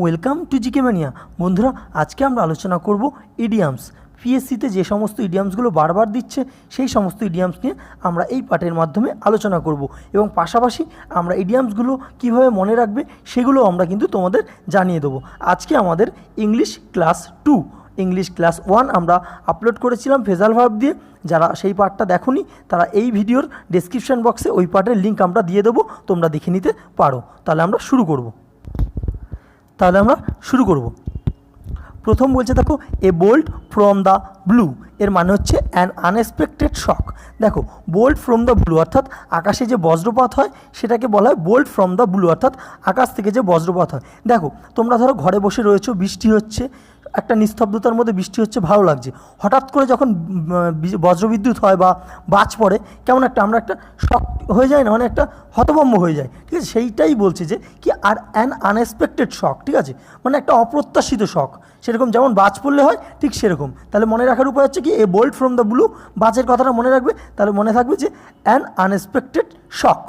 Welcome to GK mania বন্ধুরা, আজকে আমরা আলোচনা করব ইডিয়ামস। পিএসসিতে যে সমস্ত ইডিয়ামসগুলো বারবার দিচ্ছে, সেই সমস্ত ইডিয়ামস নিয়ে আমরা এই পাঠের মাধ্যমে আলোচনা করব এবং পাশাপাশি আমরা ইডিয়ামসগুলো কীভাবে মনে রাখবে, সেগুলো আমরা কিন্তু তোমাদের জানিয়ে দেবো। আজকে আমাদের English class two. English class one আমরা আপলোড করেছিলাম ফেজাল ভার্ব দিয়ে। যারা সেই পার্টটা দেখোনি, তারা এই ভিডিওর ডেসক্রিপশন বক্সে ওই পার্টের লিঙ্ক আমরা দিয়ে দেবো, তোমরা দেখে নিতে পারো। তাহলে আমরা শুরু করব। তাহলে আমরা শুরু করব। প্রথম বলছে দেখো a bolt from the blue এর মানে হচ্ছে অ্যান আনএক্সপেক্টেড শক দেখো বোল্ট ফ্রম দ্য ব্লু অর্থাৎ আকাশে যে বজ্রপাত হয়, সেটাকে বলা হয় বোল্ট ফ্রম দ্য ব্লু অর্থাৎ আকাশ থেকে যে বজ্রপাত হয়। দেখো, তোমরা ধরো ঘরে বসে রয়েছো, বৃষ্টি হচ্ছে একটা নিস্তব্ধতার মধ্যে বৃষ্টি হচ্ছে, ভালো লাগছে। হঠাৎ করে যখন বজ্রবিদ্যুৎ হয় বা বাজ পড়ে, কেমন একটা আমরা একটা শক হয়ে যায় না মানে একটা হতভম্ব হয়ে যায়। ঠিক আছে, সেইটাই বলছে যে কি আর অ্যান আনএক্সপেক্টেড শক ঠিক আছে? মানে একটা অপ্রত্যাশিত শখ সেরকম যেমন বাজ পড়লে হয়, ঠিক সেরকম। তাহলে মনে রাখার উপায় হচ্ছে কি, a bolt from the blue বাজের কথাটা মনে রাখবে, তাহলে মনে থাকবে যে অ্যান আনএক্সপেক্টেড শক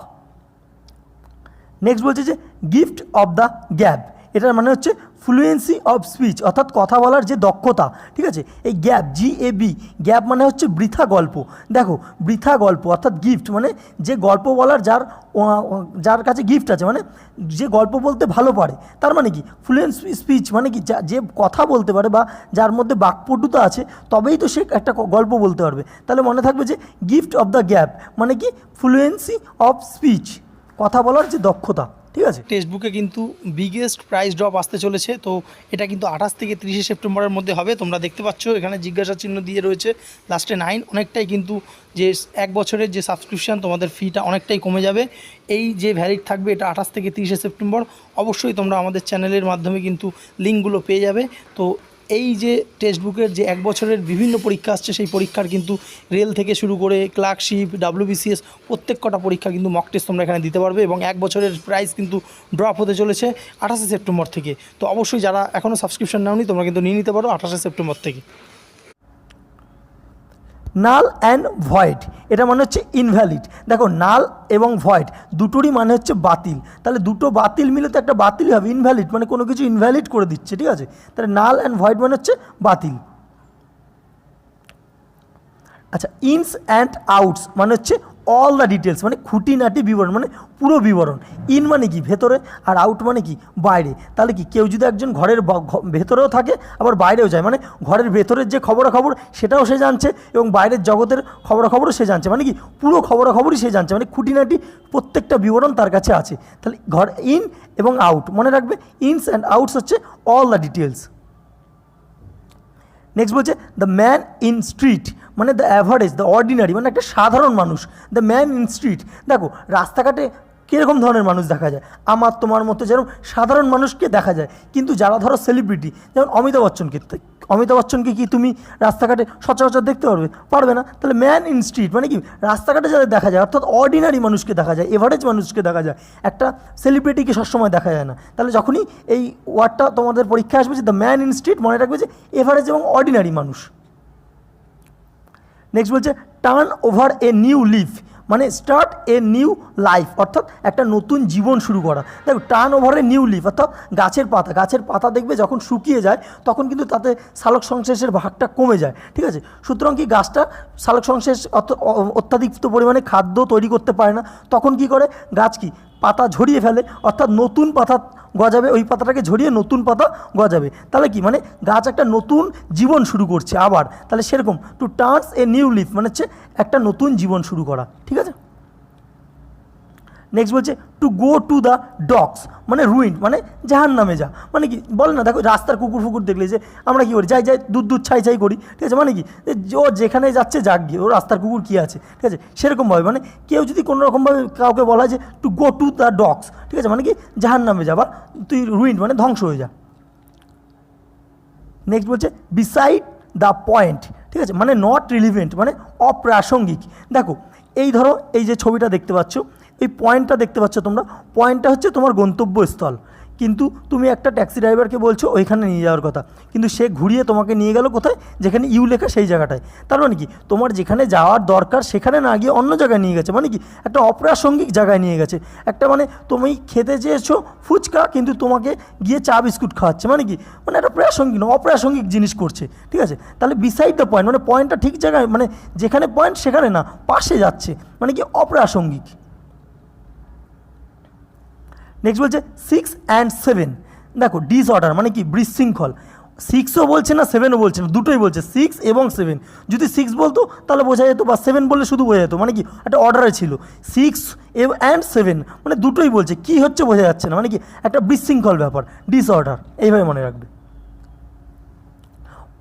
নেক্সট বলছে যে গিফট অফ দ্য গ্যাপ এটার মানে হচ্ছে ফ্লুয়েন্সি অফ স্পিচ অর্থাৎ কথা বলার যে দক্ষতা, ঠিক আছে? এই gap G A B gap মানে হচ্ছে বৃথা গল্প। দেখো, বৃথা গল্প, অর্থাৎ গিফট মানে যে গল্প বলার যার যার কাছে গিফট আছে মানে যে গল্প বলতে ভালো পারে। তার মানে কি? ফ্লুয়েন্স স্পিচ মানে কি? যে কথা বলতে পারে বা যার মধ্যে বাকপটুতা আছে, তবেই তো সে একটা গল্প বলতে পারবে। তাহলে মনে থাকবে যে গিফট অফ দ্য গ্যাপ মানে কি? ফ্লুয়েন্সি অফ স্পিচ কথা বলার যে দক্ষতা। ঠিক আছে? টেক্সট বুকে কিন্তু বিগেস্ট প্রাইস ড্রপ আসতে চলেছে, তো এটা কিন্তু আঠাশ থেকে তিরিশে সেপ্টেম্বরের মধ্যে হবে। তোমরা দেখতে পাচ্ছ, এখানে জিজ্ঞাসা চিহ্ন দিয়ে রয়েছে লাস্টে নাইন অনেকটাই কিন্তু যে এক বছরের যে সাবস্ক্রিপশান তোমাদের ফিটা অনেকটাই কমে যাবে। এই যে ভ্যালিড থাকবে, এটা আঠাশ থেকে তিরিশে সেপ্টেম্বর, অবশ্যই তোমরা আমাদের চ্যানেলের মাধ্যমে কিন্তু লিঙ্কগুলো পেয়ে যাবে। তো এই যে টেক্সট বুকের যে এক বছরের বিভিন্ন পরীক্ষা আসছে, সেই পরীক্ষার কিন্তু রেল থেকে শুরু করে ক্লার্কশিপ, ডাব্লিউবিসিএস প্রত্যেক কটা পরীক্ষা কিন্তু মক টেস্ট তোমরা এখানে দিতে পারবে এবং এক বছরের প্রাইস কিন্তু ড্রপ হতে চলেছে আঠাশে সেপ্টেম্বর থেকে। তো অবশ্যই যারা এখনও সাবস্ক্রিপশন নাওনি, তোমরা কিন্তু নিয়ে নিতে পারো আঠাশে সেপ্টেম্বর থেকে। নাল অ্যান্ড ভয়েড, এটা মানে হচ্ছে ইনভ্যালিড দেখো, নাল এবং ভয়েড দুটোরই মানে হচ্ছে বাতিল। তাহলে দুটো বাতিল মিলে তো একটা বাতিলই হবে ইনভ্যালিড মানে কোনো কিছু ইনভ্যালিড করে দিচ্ছে, ঠিক আছে? তাহলে নাল অ্যান্ড ভয়েড মানে হচ্ছে বাতিল। আচ্ছা ইনস অ্যান্ড আউটস মানে হচ্ছে অল দ্য ডিটেলস মানে খুঁটিনাটি বিবরণ মানে পুরো বিবরণ ইন মানে কি, ভেতরে আর আউট মানে কি, বাইরে। তাহলে কি, কেউ যদি একজন ঘরের ভেতরেও থাকে, আবার বাইরেও যায় মানে ঘরের ভেতরের যে খবরাখবর, সেটাও সে জানছে এবং বাইরের জগতের খবরাখবরও সে জানছে। মানে কি, পুরো খবরাখবরই সে জানছে মানে খুঁটিনাটি প্রত্যেকটা বিবরণ তার কাছে আছে। তাহলে ঘর ইন এবং আউট মনে রাখবে ইনস অ্যান্ড আউটস হচ্ছে অল দ্য ডিটেলস নেক্সট বলছে দ্য ম্যান ইন স্ট্রিট মানে দ্য অ্যাভারেজ দ্য অর্ডিনারি মানে একটা সাধারণ মানুষ। দ্য ম্যান ইন স্ট্রিট দেখো, রাস্তাঘাটে কীরকম ধরনের মানুষ দেখা যায়? আমার, তোমার মতো যেরকম সাধারণ মানুষকে দেখা যায়। কিন্তু যারা ধরো সেলিব্রিটি যেমন অমিতাভ বচ্চনকে অমিতাভ বচ্চনকে কি তুমি রাস্তাঘাটে সচরাচর দেখতে পারবে? পারবে না। তাহলে ম্যান ইন স্ট্রিট মানে কি? রাস্তাঘাটে যাদের দেখা যায়, অর্থাৎ অর্ডিনারি মানুষকে দেখা যায় এভারেজ মানুষকে দেখা যায়, একটা সেলিব্রিটিকে সবসময় দেখা যায় না। তাহলে যখনই এই ওয়ার্ডটা তোমাদের পরীক্ষায় আসবে যে দ্য ম্যান ইন স্ট্রিট মনে রাখবে যে এভারেজ এবং অর্ডিনারি মানুষ। নেক্সট বলছে turn over a new leaf মানে স্টার্ট এ নিউ লাইফ অর্থাৎ একটা নতুন জীবন শুরু করা। দেখো টার্ন ওভারে নিউ লিফ অর্থাৎ গাছের পাতা। গাছের পাতা দেখবে যখন শুকিয়ে যায়, তখন কিন্তু তাতে সালোক সংশ্লেষের ভাগটা কমে যায়, ঠিক আছে? সুতরাং কি গাছটা সালোক সংশ্লেষ অত্যাধিক পরিমাণে খাদ্য তৈরি করতে পারে না, তখন কি করে? গাছ কি? পাতা ঝরিয়ে ফেলে, অর্থাৎ নতুন পাতা গজাবে, ওই পাতাটাকে ঝরিয়ে নতুন পাতা গজাবে। তাহলে কি? মানে গাছ একটা নতুন জীবন শুরু করছে আবার। তাহলে সেরকম to turns a new leaf মানে হচ্ছে একটা নতুন জীবন শুরু করা। ঠিক আছে? নেক্সট বলছে to go to the dogs মানে রুইন মানে জাহান নামে যা। মানে কি, বলে না, দেখো রাস্তার কুকুর ফুকুর দেখলে যে আমরা কী করি? যাই যাই, দুধ দুধ ছাই ছাই করি, ঠিক আছে? মানে কি ও যেখানে যাচ্ছে যাক গিয়ে, ও রাস্তার কুকুর কী আছে, ঠিক আছে? সেরকমভাবে মানে কেউ যদি কোনো রকমভাবে কাউকে বলা যে to go to the dogs ঠিক আছে? মানে কি জাহান নামে যা, বা তুই রুইন মানে ধ্বংস হয়ে যা। নেক্সট বলছে বিসাইড দ্য পয়েন্ট ঠিক আছে? মানে নট রিলিভেন্ট মানে অপ্রাসঙ্গিক। দেখো, এই ধরো, এই যে ছবিটা দেখতে পাচ্ছ এই পয়েন্টটা দেখতে পাচ্ছ তোমরা? পয়েন্টটা হচ্ছে তোমার গন্তব্যস্থল। কিন্তু তুমি একটা ট্যাক্সি ড্রাইভারকে বলছো, ওইখানে নিয়ে যাওয়ার কথা। কিন্তু সে ঘুরিয়ে তোমাকে নিয়ে গেল কোথায়? যেখানে ইউ লেখা সেই জায়গাটায়। তার মানে কি? তোমার যেখানে যাওয়ার দরকার, সেখানে না গিয়ে অন্য জায়গায় নিয়ে গেছে। মানে কি? একটা অপ্রাসঙ্গিক জায়গায় নিয়ে গেছে। একটা মানে তুমি খেতে চেয়েছো ফুচকা, কিন্তু তোমাকে গিয়ে চা বিস্কুট খাওয়াচ্ছে। মানে কি? মানে একটা প্রাসঙ্গিক না, অপ্রাসঙ্গিক জিনিস করছে। ঠিক আছে? তাহলে বিসাইড দ্য পয়েন্ট মানে পয়েন্টটা ঠিক জায়গায় মানে যেখানে পয়েন্ট সেখানে না, পাশে যাচ্ছে। মানে কি? অপ্রাসঙ্গিক। নেক্সট বলছে সিক্স অ্যান্ড সেভেন দেখো ডিসঅর্ডার মানে কি? বিশৃঙ্খল। সিক্সও বলছে না সেভেনও বলছে না, দুটোই বলছে সিক্স এবং সেভেন যদি সিক্স বলতো, তাহলে বোঝা যেত বা সেভেন বললে শুধু বোঝা যেত মানে কি? একটা অর্ডারে ছিল। সিক্স অ্যান্ড সেভেন মানে দুটোই বলছে। কি হচ্ছে বোঝা যাচ্ছে না মানে কি? একটা বিশৃঙ্খল ব্যাপার ডিসঅর্ডার এইভাবে মনে রাখবে।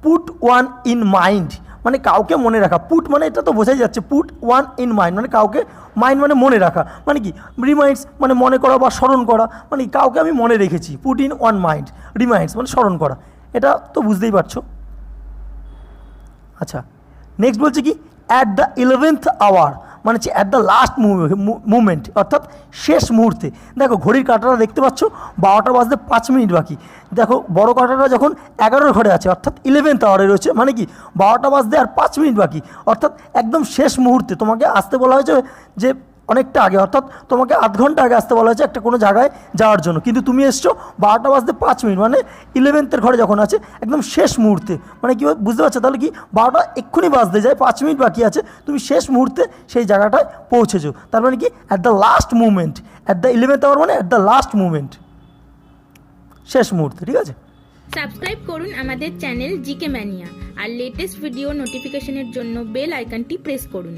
পুট ওয়ান ইন মাইন্ড মানে কাউকে মনে রাখা। পুট মানে এটা তো বোঝাই যাচ্ছে, পুট ওয়ান ইন মাইন্ড মানে কাউকে মাইন্ড মানে মনে রাখা। মানে কি? রিমাইন্ডস মানে মনে করা বা স্মরণ করা। মানে কাউকে আমি মনে রেখেছি। Put in one mind reminds মানে স্মরণ করা। এটা তো বুঝতেই পারছ? আচ্ছা নেক্সট বলছে কি? অ্যাট দ্য ইলেভেন্থ আওয়ার মানে হচ্ছে অ্যাট দ্য লাস্ট মুভমেন্ট অর্থাৎ শেষ মুহূর্তে। দেখো, ঘড়ির কাঁটাটা দেখতে পাচ্ছ, বারোটা বাজতে পাঁচ মিনিট বাকি। দেখো, বড় কাঁটাটা যখন এগারোর ঘরে আছে, অর্থাৎ ইলেভেন্থ আওয়ারে রয়েছে মানে কি, বারোটা বাজতে আর পাঁচ মিনিট বাকি। অর্থাৎ একদম শেষ মুহূর্তে, তোমাকে আসতে বলা হয়েছে যে অনেকটা আগে, অর্থাৎ তোমাকে আধ ঘণ্টা আগে আসতে বলা হয়েছে একটা কোনো জায়গায় যাওয়ার জন্য। কিন্তু তুমি এসছো বারোটা বাজতে পাঁচ মিনিট মানে ইলেভেন্থের ঘরে যখন আছে, একদম শেষ মুহূর্তে। মানে কি বুঝতে পারছ? তাহলে কি বারোটা এক্ষুনি বাজতে যায়, পাঁচ মিনিট বাকি আছে, তুমি শেষ মুহূর্তে সেই জায়গাটায় পৌঁছেছো। তার মানে কি at the last moment at the eleventh hour মানে অ্যাট দ্য লাস্ট মুমেন্ট শেষ মুহূর্তে, ঠিক আছে? সাবস্ক্রাইব করুন আমাদের চ্যানেল জিকে ম্যানিয়া আর লেটেস্ট ভিডিও নোটিফিকেশনের জন্য বেল আইকনটি প্রেস করুন।